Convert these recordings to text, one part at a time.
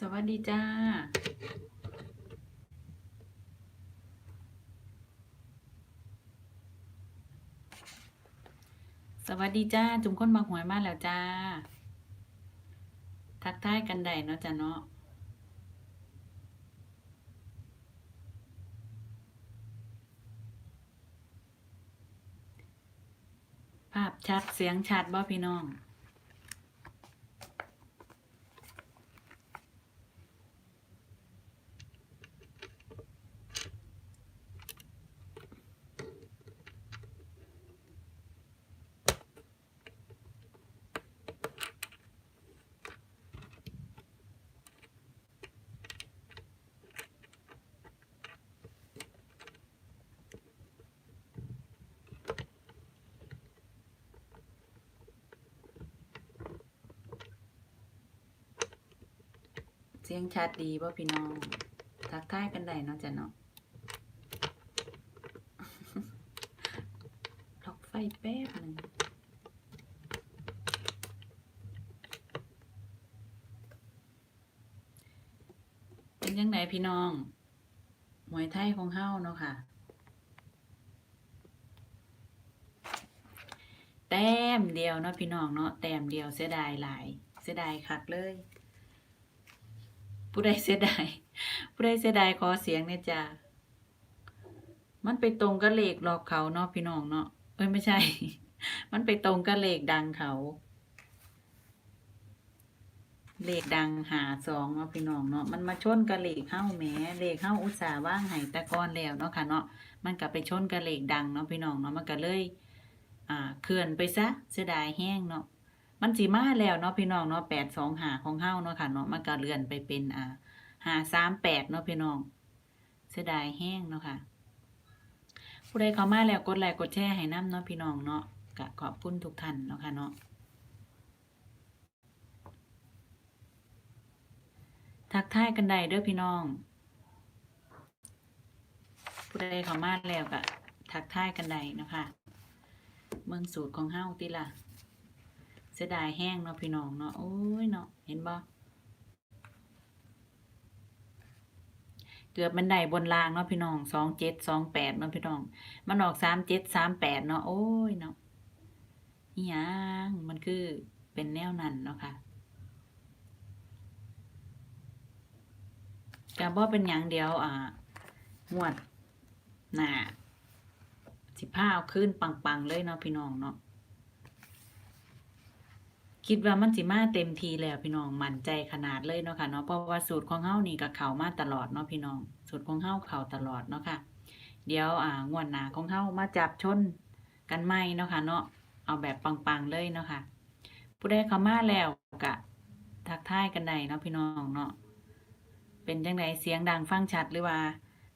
สวัสดีจ้า สวัสดีจ้า จุ่มค้นมาหวยมาแล้วจ้า ทักทายกันได้เนาะจ้าเนาะภาพชัดเสียงชัดบ่พี่น้อง เสียงชัดดีบ่พี่น้อง ทักทายกันได้เนาะจ้ะเนาะล็อกไฟแป๊บหนึ่งเป็นยังไงพี่น้อง มวยไทยของเฮาเนาะค่ะ แต้มเดียวเนาะพี่น้องเนาะ แต้มเดียวเสียดายหลาย เสียดายคักเลย ผู้ใดเสียดายผู้ใดเสียดายขอเสียงเนี่ยจ้ามันไปตรงกับเลขหลอกเขาเนาะพี่น้องเนาะเอ้ยไม่ใช่ มันไปตรงกับเลขดังเขา เลขดังหาสองเนาะพี่น้องเนาะมันมาชนกับเลขเข้าแหมเลขเข้าอุตสาห์ว่างให้ตะกอนแล้วเนาะค่ะเนาะมันก็ไปชนกับเลขดังเนาะพี่น้องเนาะมันก็เลย อ่าเคลื่อนไปซะเสียดายแห้งเนาะ มันสีมาแล้วเนาะพี่น้องเนาะแปดสองหาของเฮาเนาะค่ะเนาะมันก็เลื่อนไปเป็นอ่าหาสามแปดเนาะพี่น้อง เสียดายแห้งเนาะค่ะ ผู้ใดเข้ามาแล้วกดไลค์กดแชร์ให้น้ำเนาะพี่น้องเนาะก็ขอบคุณทุกท่านเนาะค่ะเนาะทักทายกันได้เด้อพี่น้อง ผู้ใดเข้ามาแล้วก็ทักทายกันได้เนาะค่ะ เมืองสูตรของเฮาติล่ะ เสียดายแห้งเนาะพี่น้องเนาะโอ้ยเนาะเห็นบ่เกือบมันได้บนรางเนาะพี่น้องสองเจ็ดสองแปดเนาะพี่น้อง มันออกสามเจ็ดสามแปดเนาะโอ้ยเนาะอีหยังมันคือเป็นแนวนั้นเนาะค่ะกะบ่เป็นหยังเดียวอ่างวดหนาสิผ้าเอาขึ้นปัง ๆ เลยเนาะพี่น้องเนาะ คิดว่ามันสิมาเต็มทีแล้วพี่น้องมั่นใจขนาดเลยเนาะค่ะเนาะเพราะว่าสูตรของเฮานี่ก็เข้ามาตลอดเนาะพี่น้อง สูตรของเฮาเข้าตลอดเนาะค่ะ เดี๋ยวอ่างวดหนาของเฮามาจับชนกันใหมเนาะค่ะเนาะเอาแบบปังๆเลยเนาะค่ะ ผู้ใดเขามาแล้วก็ทักทายกันได้เนาะพี่น้องเนาะเป็นจังไดเสียงดังฟังชัดหรือว่า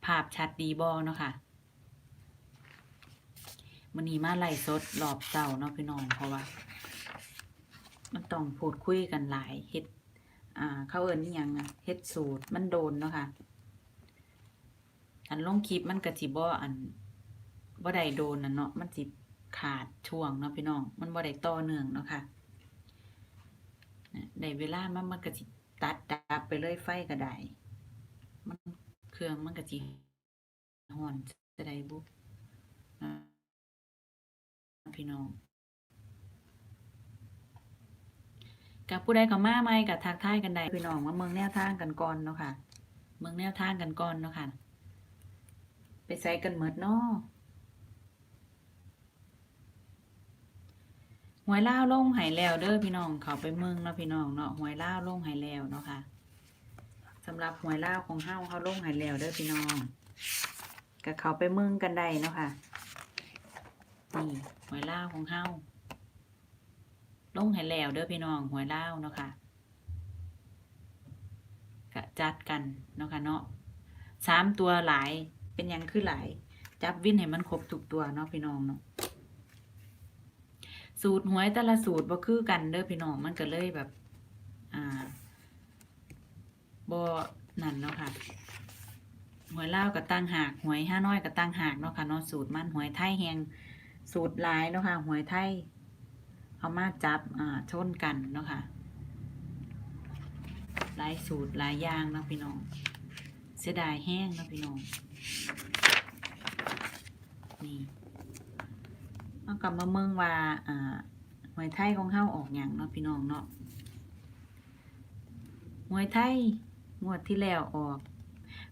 ภาพชัดดีบ่เนาะค่ะมื้อนี้มาไล่สดรอบเช้าเนาะพี่น้องเพราะว่า มันต้องพูดคุยกันหลายเฮ็ดอ่าเขาเอิ้นอิหยังอะเฮ็ดสูตรมันโดนเนาะค่ะ อันลงคลิปมันก็สิบ่อันบ่ได้โดนน่ะเนาะมันสิขาดช่วงเนาะพี่น้อง มันบ่ได้ต่อเนื่องเนาะค่ะนะได้เวลามันมันก็สิตัดดับไปเลยไฟก็ได้มันเครื่องมันก็สิฮ้อนจะได้บุนะพี่น้อง กับผู้ใดเข้ามาใหม่กับทักทายกันได้พี่น้องมาเมืองแนวทางกันก่อนเนาะค่ะ เมืองแนวทางกันก่อนเนาะค่ะ ไปใส่กันเมดเนาะหวยล่าลงหายแล้วเด้อพี่น้องเขาไปเมืองเนาะพี่น้องเนาะหวยล่าลงหายแล้วเนาะค่ะสำหรับหวยล่าของเฮาเฮาลงหายแล้วเด้อพี่น้องกับเขาไปเมืองกันได้เนาะค่ะนี่หวยล่าของเฮา ลงให้แล้วเด้อพี่น้องหวยเล่าเนาะค่ะกะจัดกันเนาะค่ะเนาะสามตัวหลายเป็นยังคือหลาย จับวินให้มันครบทุกตัวเนาะพี่น้องเนาะสูตรหวยแต่ละสูตรบ่คือกันเด้อพี่น้องมันก็เลยแบบ อ่าบ่นั่นเนาะค่ะหวยเล่ากับตั้งหากหวยห้าน้อยกับตั้งหากเนาะค่ะเนาะสูตรมันหวยไทยแหงสูตรหลายเนาะค่ะหวยไทย เอามาจับอ่าชนกันเนาะค่ะหลายสูตรหลายอย่างเนาะพี่น้อง เสียดายแห้งเนาะพี่น้อง นี่เอากลับมาเมืองว่าอ่าหวยไทยของเฮาออกอย่างเนาะพี่น้องเนาะหวยไทยงวดที่แล้วออก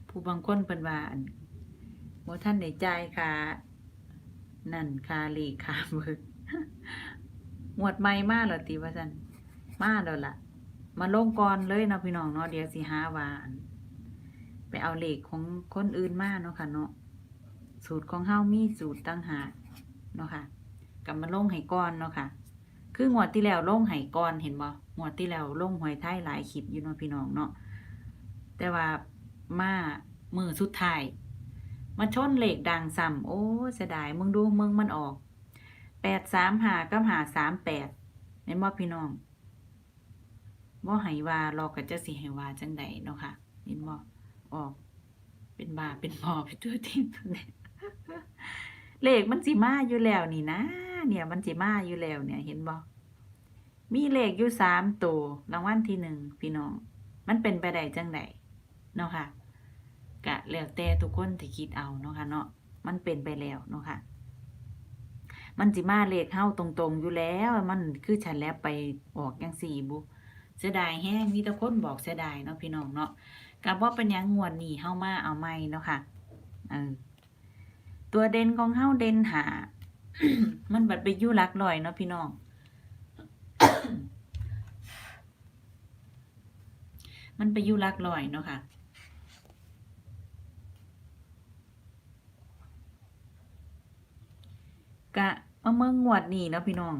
ผู้บางคนเป็นว่าอันบ่ท่านได้จ่ายค่านั่นค่าเลขค่าเบิก งวดใหม่มาแล้วติว่าซั่นมาแล้วล่ะ มาลงก่อนเลยเนาะพี่น้องเนาะเดี๋ยวสิหาว่านไปเอาเลขของคนอื่นมาเนาะค่ะเนาะสูตรของเฮามีสูตรตั้งหากเนาะค่ะกลับมาลงให้ก่อนเนาะค่ะ คืองวดที่แล้วลงให้ก่อนเห็นบ่งวดที่แล้วลงหวยไทยหลายคลิปอยู่เนาะพี่น้องเนาะแต่ว่ามามือสุดท้ายมาชนเหลขดังซ้ำโอ้เสียดายมึงดูมึงมันออก แปดสามหากับหาสามแปดเห็นบ่พี่น้องบ่ให้ว่าเราก็จะสิให้ว่าจังใดเนาะค่ะเห็นบ่ออก เป็นบาเป็นบอไปตัวจริงตัวนี้เลขมันสิมาอยู่แล้วนี่นะ เนี่ยมันสิมาอยู่แล้วเนี่ย เห็นบ่มีเลขอยู่สามตัวรางวัลที่หนึ่งพี่น้อง มันเป็นไปได้จังใดเนาะค่ะกะแล้วแต่ทุกคนที่คิดเอาเนาะค่ะเนาะมันเป็นไปแล้วเนาะค่ะ มันสิมาเลขเฮาตรงๆอยู่แล้ว มันคือฉันแล้วไปออกจังสี่บุเสียดายแห้งมีแต่คนบอกเสียดายเนาะพี่น้องเนาะกับว่าเป็นยังงวดนี้เฮามาเอาไม่เนาะค่ะเออตัวเด่นของเฮาเด่นหา มันบัดไปยู่หลักลอยเนาะพี่น้องมันไปยู่หลักลอยเนาะค่ะกะ เมาเมืองงวดนี้เนาะพี่น้อง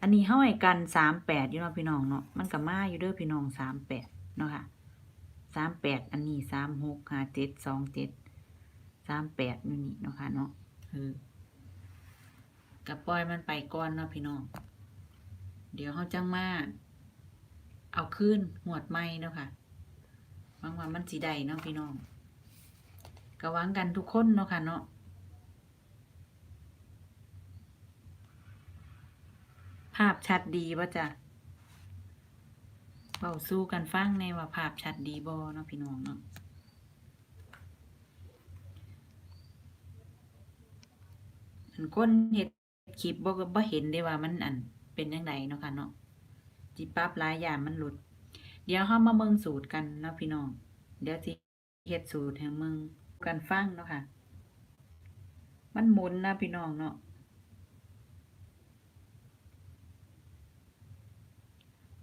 อันนี้เฮาให้กันสามแปดอยู่เนาะพี่น้องเนาะ มันก็มาอยู่เด้อพี่น้องสามแปดเนาะค่ะสามแปดอันนี้สามหกห้าเจ็ดสองเจ็ดสามแปดอยู่นี่เนาะค่ะเนาะกับปล่อยมันไปก่อนเนาะพี่น้อง เดี๋ยวเฮาจังมาเอาคืนหวดใหม่เนาะค่ะหวังว่ามันสีใดเนาะพี่น้องก็หวังกันทุกคนเนาะค่ะเนาะาพชัดดีว่าจะเบาสู้กันฟังในว่าภาพชัดดีบอเนาะพี่น้องเนาะอันคนเห็ดคลิปบ่บ่เห็นได้ว่ามันอันเป็นยังไงเนาะค่ะเนาะจิปรับลายอย่างมันหลุด เดี๋ยวเฮามาเมืองสูตรกันเนาะพี่น้อง เดี๋ยวสิเฮ็ดสูตรให้เมืองกันฟังเนาะค่ะ มันหมุนนะพี่น้องเนาะ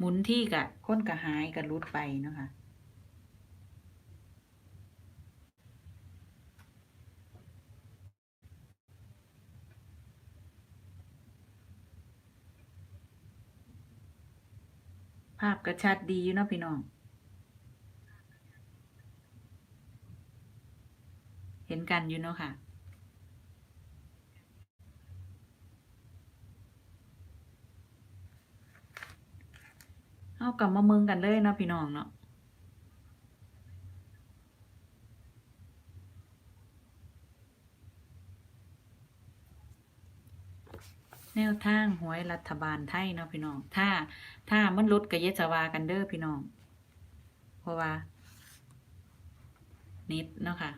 หมุนที่กะค้นกะหายกะรุดไปเนาะคะภาพกระชัดดีอยู่เนาะพี่น้อง เห็นกันอยู่เนาะค่ะ เอากลับมาเมืองกันเลยนะพี่น้องเนาะแนวทางหวยรัฐบาลไทยเนาะพี่น้อง ถ้า ถ้ามันลดก็อยาจะวากันเด้อพี่น้อง เพราะว่าน็ตเนาะค่ะ